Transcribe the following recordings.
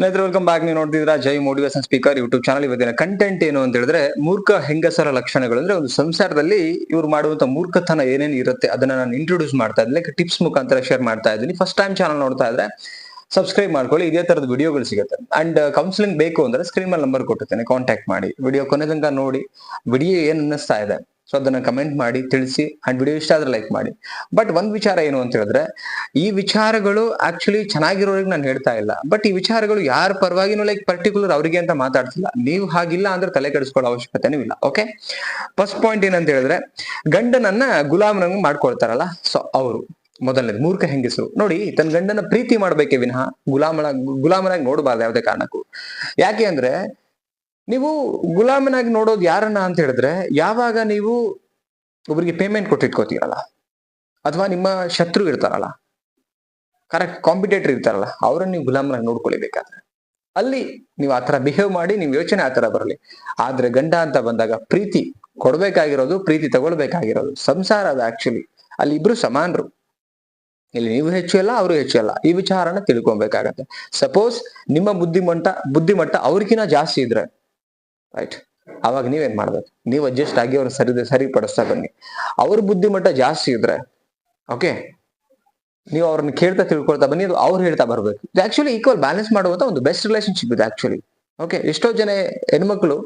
ಸ್ನೇಹಿತರೆ welcome back ನೀವು ನೋಡ್ತಿದ್ರ Jai motivation speaker YouTube channel ಇವತ್ತಿನ ಕಂಟೆಂಟ್ ಏನು ಅಂತ ಹೇಳಿದ್ರೆ, ಮೂರ್ಖ ಹೆಂಗಸರ ಲಕ್ಷಣಗಳು ಅಂದ್ರೆ ಒಂದು ಸಂಸಾರದಲ್ಲಿ ಇವ್ರು ಮಾಡುವಂತ ಮೂರ್ಖತನ ಏನೇನು ಇರುತ್ತೆ ಅದನ್ನ ನಾನು ಇಂಟ್ರೊಡ್ಯೂಸ್ ಮಾಡ್ತಾ ಇದ್ದೀನಿ. ಲೈಕ್ ಟಿಪ್ಸ್ ಮುಖಾಂತರ ಶೇರ್ ಮಾಡ್ತಾ ಇದ್ದೀನಿ. ಫಸ್ಟ್ ಟೈಮ್ ಚಾನಲ್ ನೋಡ್ತಾ ಇದ್ರೆ ಸಬ್ಸ್ಕ್ರೈಬ್ ಮಾಡ್ಕೊಳ್ಳಿ. ಇದೇ ತರದ ವಿಡಿಯೋಗಳು ಸಿಗುತ್ತೆ. ಅಂಡ್ ಕೌನ್ಸಿಲಿಂಗ್ ಬೇಕು ಅಂದ್ರೆ ಸ್ಕ್ರೀನ್ ಮೇಲೆ ನಂಬರ್ ಕೊಟ್ಟಿರ್ತೇನೆ. ಕಾಂಟ್ಯಾಕ್ಟ್ ಮಾಡಿ. ವಿಡಿಯೋ ಕೊನೆ ತನಕ ನೋಡಿ. ವಿಡಿಯೋ ಏನ್ ಅನ್ನಿಸ್ತಾ ಇದೆ? ಸೊ ಅದನ್ನ ಕಮೆಂಟ್ ಮಾಡಿ, ತಿಳಿಸಿ ಅಂಡ್ ವಿಡಿಯೋ ಇಷ್ಟ ಆದ್ರೆ ಲೈಕ್ ಮಾಡಿ. ಬಟ್ ಒಂದ್ ವಿಚಾರ ಏನು ಅಂತ ಹೇಳಿದ್ರೆ, ಈ ವಿಚಾರಗಳು ಆಕ್ಚುಲಿ ಚೆನ್ನಾಗಿರೋರಿಗೆ ನಾನು ಹೇಳ್ತಾ ಇಲ್ಲ. ಬಟ್ ಈ ವಿಚಾರಗಳು ಯಾರ ಪರವಾಗಿನೂ ಲೈಕ್ ಪರ್ಟಿಕ್ಯುಲರ್ ಅವರಿಗೆ ಅಂತ ಮಾತಾಡ್ತಿಲ್ಲ ನೀವು ಹಾಗಿಲ್ಲ ಅಂದ್ರೆ ತಲೆ ಕೆಡಿಸ್ಕೊಳ್ಳೋ ಅವಶ್ಯಕತೆನೂ ಇಲ್ಲ ಓಕೆ ಫಸ್ಟ್ ಪಾಯಿಂಟ್ ಏನಂತ ಹೇಳಿದ್ರೆ, ಗಂಡನನ್ನ ಗುಲಾಮನಂಗ್ ಮಾಡ್ಕೊಳ್ತಾರಲ್ಲ ಸೊ ಅವರು, ಮೊದಲನೇದು, ಮೂರ್ಖ ಹೆಂಗಸರು. ನೋಡಿ, ತನ್ನ ಗಂಡನ ಪ್ರೀತಿ ಮಾಡ್ಬೇಕೆ ವಿನಃ ಗುಲಾಮನ ಗುಲಾಮನಾಗಿ ನೋಡಬಾರ್ದು ಯಾವುದೇ ಕಾರಣಕ್ಕೂ. ಯಾಕೆ ಅಂದ್ರೆ ನೀವು ಗುಲಾಮನಾಗಿ ನೋಡೋದು ಯಾರನ್ನ ಅಂತ ಹೇಳಿದ್ರೆ, ಯಾವಾಗ ನೀವು ಒಬ್ಬರಿಗೆ ಪೇಮೆಂಟ್ ಕೊಟ್ಟಿಟ್ಕೋತೀರಲ್ಲ, ಅಥವಾ ನಿಮ್ಮ ಶತ್ರು ಇರ್ತಾರಲ್ಲ ಕರೆಕ್ಟ್ ಕಾಂಪಿಟೇಟರ್ ಇರ್ತಾರಲ್ಲ, ಅವರನ್ನು ನೀವು ಗುಲಾಮನಾಗಿ ನೋಡ್ಕೊಳ್ಬೇಕಾದ್ರೆ. ಅಲ್ಲಿ ನೀವು ಆತರ ಬಿಹೇವ್ ಮಾಡಿ, ನೀವು ಯೋಚನೆ ಆತರ ಬರಲಿ. ಆದ್ರೆ ಗಂಡ ಅಂತ ಬಂದಾಗ ಪ್ರೀತಿ ಕೊಡ್ಬೇಕಾಗಿರೋದು, ಪ್ರೀತಿ ತಗೊಳ್ಬೇಕಾಗಿರೋದು. ಸಂಸಾರ ಅದು ಆಕ್ಚುಲಿ ಅಲ್ಲಿ ಇಬ್ರು ಸಮಾನರು. ಇಲ್ಲಿ ನೀವು ಹೆಚ್ಚು ಅಲ್ಲ, ಅವರು ಹೆಚ್ಚು ಅಲ್ಲ. ಈ ವಿಚಾರನ ತಿಳ್ಕೊಬೇಕಾಗತ್ತೆ ಸಪೋಸ್ ನಿಮ್ಮ ಬುದ್ಧಿಮಟ್ಟ ಬುದ್ಧಿಮಟ್ಟ ಅವ್ರಿಗಿನ ಜಾಸ್ತಿ ಇದ್ರೆ ರೈಟ್ ಅವಾಗ ನೀವೇನ್ ಮಾಡ್ಬೇಕು? ನೀವು ಅಡ್ಜಸ್ಟ್ ಆಗಿ ಅವ್ರ ಸರಿ, ಸರಿಪಡಿಸ್ತಾ ಬನ್ನಿ. ಅವ್ರ ಬುದ್ಧಿಮಟ್ಟ ಜಾಸ್ತಿ ಇದ್ರೆ ಓಕೆ ನೀವು ಅವ್ರನ್ನ ಕೇಳ್ತಾ ತಿಳ್ಕೊಳ್ತಾ ಬನ್ನಿ, ಅದು ಅವ್ರು ಹೇಳ್ತಾ ಬರ್ಬೇಕು. ಇದು ಆಕ್ಚುಲಿ ಈಕ್ವಲ್ ಬ್ಯಾಲೆನ್ಸ್ ಮಾಡುವಂತ ಒಂದು ಬೆಸ್ಟ್ ರಿಲೇಶನ್ಶಿಪ್ ಇದೆ ಆಕ್ಚುಲಿ ಓಕೆ ಎಷ್ಟೋ ಜನ ಹೆಣ್ಮಕ್ಳು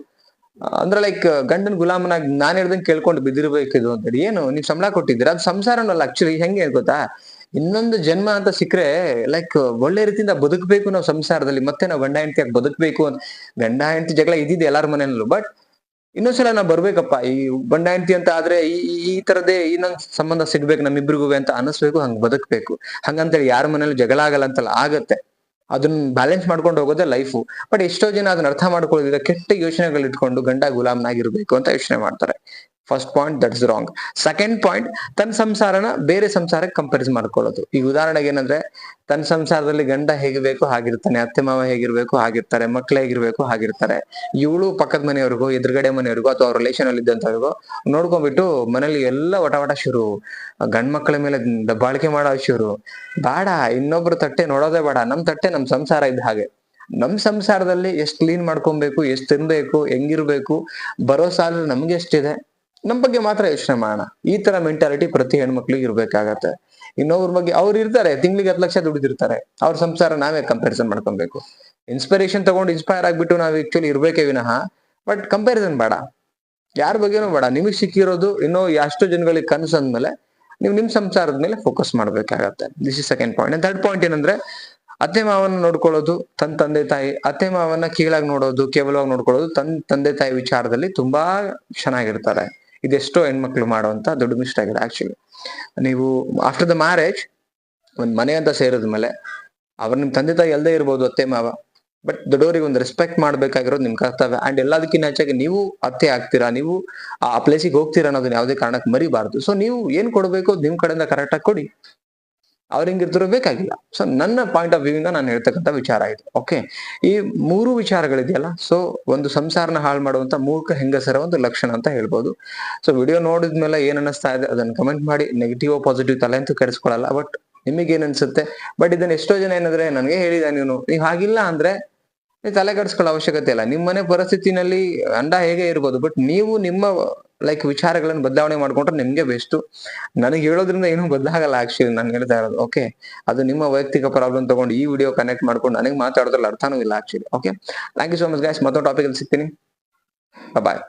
ಅಂದ್ರೆ ಲೈಕ್ ಗಂಡನ್ ಗುಲಾಮನಾಗಿ ನಾನು ಹೇಳ್ದಂಗೆ ಕೇಳ್ಕೊಂಡು ಬಿದ್ದಿರ್ಬೇಕಿದು ಅಂತೇಳಿ. ಏನು, ನೀವು ಸಂಬಳ ಕೊಟ್ಟಿದ್ದೀರಾ? ಅದು ಸಂಸಾರನಲ್ಲ ಆಕ್ಚುಲಿ ಹೆಂಗೆ ಗೊತ್ತಾ? ಇನ್ನೊಂದು ಜನ್ಮ ಅಂತ ಸಿಕ್ಕರೆ ಲೈಕ್ ಒಳ್ಳೆ ರೀತಿಯಿಂದ ಬದುಕಬೇಕು ನಾವು ಸಂಸಾರದಲ್ಲಿ, ಮತ್ತೆ ನಾವು ಗಂಡ ಹೆಂಡತಿ ಬದುಕಬೇಕು ಅಂತ ಗಂಡ ಹೆಂಡತಿ ಜಗಳ ಇದ್ದಿದೆ ಎಲ್ಲಾರ ಮನೆಯಲ್ಲೂ ಬಟ್ ಇನ್ನೊಂದ್ಸಲ ನಾವು ಬರ್ಬೇಕಪ್ಪ. ಈ ಗಂಡ ಹೆಂಡತಿ ಅಂತ ಆದ್ರೆ ಈ, ಈ- ಈ ತರದೇ ಇನ್ನೊಂದ್ ಸಂಬಂಧ ಸಿಗ್ಬೇಕು ನಮ್ಮಿಬ್ರಿಗೂ ಅಂತ ಅನಿಸ್ಬೇಕು, ಹಂಗ್ ಬದುಕ್ಬೇಕು. ಹಂಗಂತೇಳಿ ಯಾರ ಮನೇಲಿ ಜಗಳ ಆಗಲ್ಲ ಅಂತಲ್ಲ, ಆಗತ್ತೆ. ಅದನ್ನ ಬ್ಯಾಲೆನ್ಸ್ ಮಾಡ್ಕೊಂಡು ಹೋಗೋದೇ ಲೈಫು ಬಟ್ ಎಷ್ಟೋ ಜನ ಅದನ್ನ ಅರ್ಥ ಮಾಡ್ಕೊಳ್ಳೋದಿಲ್ಲ ಕೆಟ್ಟ ಯೋಚನೆಗಳು ಇಟ್ಕೊಂಡು ಗಂಡ ಗುಲಾಮ್ನಾಗಿರ್ಬೇಕು ಅಂತ ಯೋಚನೆ ಮಾಡ್ತಾರೆ. First point that's wrong second point ತನ್ನ ಸಂಸಾರನ ಬೇರೆ ಸಂಸಾರಕ್ಕೆ ಕಂಪೇರಿಸ್ ಮಾಡ್ಕೊಳ್ಳೋದು. ಈಗ ಉದಾಹರಣೆಗೆ ಏನಂದ್ರೆ ತನ್ನ ಸಂಸಾರದಲ್ಲಿ ಗಂಡ ಹೇಗಿರ್ಬೇಕು, ಹಾಗಿರ್ತಾನೆ. ಅತ್ತೆ, ಮಾವ ಹೇಗಿರ್ಬೇಕು, ಹಾಗಿರ್ತಾರೆ. ಮಕ್ಳು ಹೇಗಿರ್ಬೇಕು, ಹಾಗಿರ್ತಾರೆ. ಇವಳು ಪಕ್ಕದ ಮನೆಯವ್ರಿಗೂ, ಎದುರುಗಡೆ ಮನೆಯವ್ರಿಗೂ, ಅಥವಾ ರಿಲೇಷನ್ ಅಲ್ಲಿ ಇದ್ದಂಥವ್ರಿಗೂ ನೋಡ್ಕೊಂಡ್ಬಿಟ್ಟು ಮನೇಲಿ ಎಲ್ಲ ವಟ ವಟ ಶುರು. ಗಂಡ್ ಮಕ್ಕಳ ಮೇಲೆ ದಬ್ಬಾಳಿಕೆ ಮಾಡೋ ಶುರು. ಬೇಡ, ಇನ್ನೊಬ್ರು ತಟ್ಟೆ ನೋಡೋದೇ ಬೇಡ. ನಮ್ ತಟ್ಟೆ ನಮ್ ಸಂಸಾರ ಇದ್ದ ಹಾಗೆ. ನಮ್ ಸಂಸಾರದಲ್ಲಿ ಎಷ್ಟ್ ಕ್ಲೀನ್ ಮಾಡ್ಕೊಬೇಕು, ಎಷ್ಟ್ ತಿನ್ಬೇಕು, ಹೆಂಗಿರ್ಬೇಕು, ಬರೋ ಸಾಲ ನಮ್ಗೆ ಎಷ್ಟಿದೆ? ನಮ್ ಬಗ್ಗೆ ಮಾತ್ರ ಯೋಚನೆ ಮಾಡೋಣ. ಈ ತರ ಮೆಂಟಾಲಿಟಿ ಪ್ರತಿ ಹೆಣ್ಮಕ್ಳಿಗೆ ಇರ್ಬೇಕಾಗತ್ತೆ. ಇನ್ನೊಬ್ರ ಬಗ್ಗೆ ಅವ್ರು ಇರ್ತಾರೆ, ತಿಂಗ್ಳಿಗೆ ಹತ್ತು ಲಕ್ಷ ದುಡಿದಿರ್ತಾರೆ. ಅವ್ರ ಸಂಸಾರ ನಾವೇ ಕಂಪ್ಯಾರಿಸನ್ ಮಾಡ್ಕೊಬೇಕು. ಇನ್ಸ್ಪಿರೇಷನ್ ತಗೊಂಡು ಇನ್ಸ್ಪೈರ್ ಆಗ್ಬಿಟ್ಟು ನಾವು ಆಕ್ಚುಲಿ ಇರ್ಬೇಕೇ ವಿನಃ ಬಟ್ ಕಂಪ್ಯಾರಿಸನ್ ಬೇಡ. ಯಾರ ಬಗ್ಗೆನೂ ಬೇಡ. ನಿಮಗೆ ಸಿಕ್ಕಿರೋದು ಇನ್ನೂ ಎಷ್ಟು ಜನಗಳಿಗೆ ಕನಸು ಅಂದ್ಮೇಲೆ ನೀವು ನಿಮ್ ಸಂಸಾರದ ಮೇಲೆ ಫೋಕಸ್ ಮಾಡ್ಬೇಕಾಗತ್ತೆ. This is second point third point ಏನಂದ್ರೆ, ಅತ್ತೆ ಮಾವನ್ನ ನೋಡ್ಕೊಳ್ಳೋದು ತನ್ನ ತಂದೆ ತಾಯಿ, ಅತ್ತೆ ಮಾವನ್ನ ಕೀಳಾಗಿ ನೋಡೋದು, ಕೇವಲವಾಗಿ ನೋಡ್ಕೊಳ್ಳೋದು ತನ್ನ ತಂದೆ ತಾಯಿ ವಿಚಾರದಲ್ಲಿ ತುಂಬಾ ಚೆನ್ನಾಗಿರ್ತಾರೆ. ಇದೆಷ್ಟೋ ಹೆಣ್ಮಕ್ಳು ಮಾಡುವಂತ ದೊಡ್ಡ ಮಿಸ್ಟ್ ಆಗಿದೆ ಆಕ್ಚುಲಿ ನೀವು ಆಫ್ಟರ್ ದ ಮ್ಯಾರೇಜ್ ಒಂದ್ ಮನೆ ಅಂತ ಸೇರಿದ ಮೇಲೆ, ಅವ್ರ ನಿಮ್ ತಂದೆ ತಾಯಿ ಎಲ್ಲದೇ ಇರ್ಬೋದು ಅತ್ತೆ, ಮಾವ ಬಟ್ ದೊಡ್ಡವರಿಗೆ ಒಂದು ರೆಸ್ಪೆಕ್ಟ್ ಮಾಡ್ಬೇಕಾಗಿರೋದು ನಿಮ್ ಕರ್ತವ್ಯ. ಅಂಡ್ ಎಲ್ಲದಕ್ಕಿಂತ ಹೆಚ್ಚಾಗಿ ನೀವು ಅತ್ತೆ ಆಗ್ತೀರಾ, ನೀವು ಆ ಪ್ಲೇಸಿಗೆ ಹೋಗ್ತೀರಾ ಅನ್ನೋದನ್ನ ಯಾವುದೇ ಕಾರಣಕ್ಕೆ ಮರಿಬಾರ್ದು. ಸೊ ನೀವು ಏನ್ ಕೊಡ್ಬೇಕು, ನಿಮ್ ಕಡೆಯಿಂದ ಕರೆಕ್ಟ್ ಆಗಿ ಕೊಡಿ. ಅವ್ರ ಹಿಂಗಿರ್ತಿರೋ ಬೇಕಾಗಿಲ್ಲ. ಸೊ ನನ್ನ ಪಾಯಿಂಟ್ ಆಫ್ ವ್ಯೂ ಇಂದ ನಾನು ಹೇಳ್ತಕ್ಕಂಥ ವಿಚಾರ ಇದು. ಓಕೆ ಈ ಮೂರು ವಿಚಾರಗಳಿದೆಯಲ್ಲ ಸೊ ಒಂದು ಸಂಸಾರನ ಹಾಳು ಮಾಡುವಂತ ಮೂರ್ಖ ಹೆಂಗಸರ ಒಂದು ಲಕ್ಷಣ ಅಂತ ಹೇಳ್ಬೋದು. ಸೊ ವಿಡಿಯೋ ನೋಡಿದ್ಮೇಲೆ ಏನ್ ಅನಿಸ್ತಾ ಇದೆ, ಅದನ್ನ ಕಮೆಂಟ್ ಮಾಡಿ. ನೆಗೆಟಿವ್ ಪಾಸಿಟಿವ್ ತಲೆ ಅಂತೂ ಕರೆಸ್ಕೊಳ್ಳಲ್ಲ ಬಟ್ ನಿಮಗೆ ಏನ್ ಅನ್ಸುತ್ತೆ ಬಟ್ ಇದನ್ನ ಎಷ್ಟೋ ಜನ ಏನಂದ್ರೆ, ನನಗೆ ಹೇಳಿದ ನೀನು ನೀವು ಹಾಗಿಲ್ಲ ಅಂದ್ರೆ ನೀವು ತಲೆ ಕೆಡಿಸ್ಕೊಳ್ಳೋ ಅವಶ್ಯಕತೆ ಇಲ್ಲ. ನಿಮ್ಮ ಮನೆ ಪರಿಸ್ಥಿತಿನಲ್ಲಿ ಅಂಡ ಹೇಗೆ ಇರ್ಬೋದು? ಬಟ್ ನೀವು ನಿಮ್ಮ ಲೈಕ್ ವಿಚಾರಗಳನ್ನ ಬದಲಾವಣೆ ಮಾಡ್ಕೊಂಡ್ರೆ ನಿಮ್ಗೆ ಬೆಸ್ಟ್ ನನಗೆ ಹೇಳೋದ್ರಿಂದ ಏನೂ ಬದಲಾಗಲ್ಲ ಆಕ್ಚುಲಿ ನಾನು ಹೇಳ್ತಾ ಇರೋದು. ಓಕೆ ಅದು ನಿಮ್ಮ ವೈಯಕ್ತಿಕ ಪ್ರಾಬ್ಲಮ್ ತಗೊಂಡು ಈ ವಿಡಿಯೋ ಕನೆಕ್ಟ್ ಮಾಡ್ಕೊಂಡು ನನಗೆ ಮಾತಾಡೋದ್ರಲ್ಲಿ ಅರ್ಥನೂ ಇಲ್ಲ actually okay thank you so much guys ಮತ್ತೊಂದು ಟಾಪಿಕ್ ಅಲ್ಲಿ ಸಿಗ್ತೀನಿ. ಬಾಯ್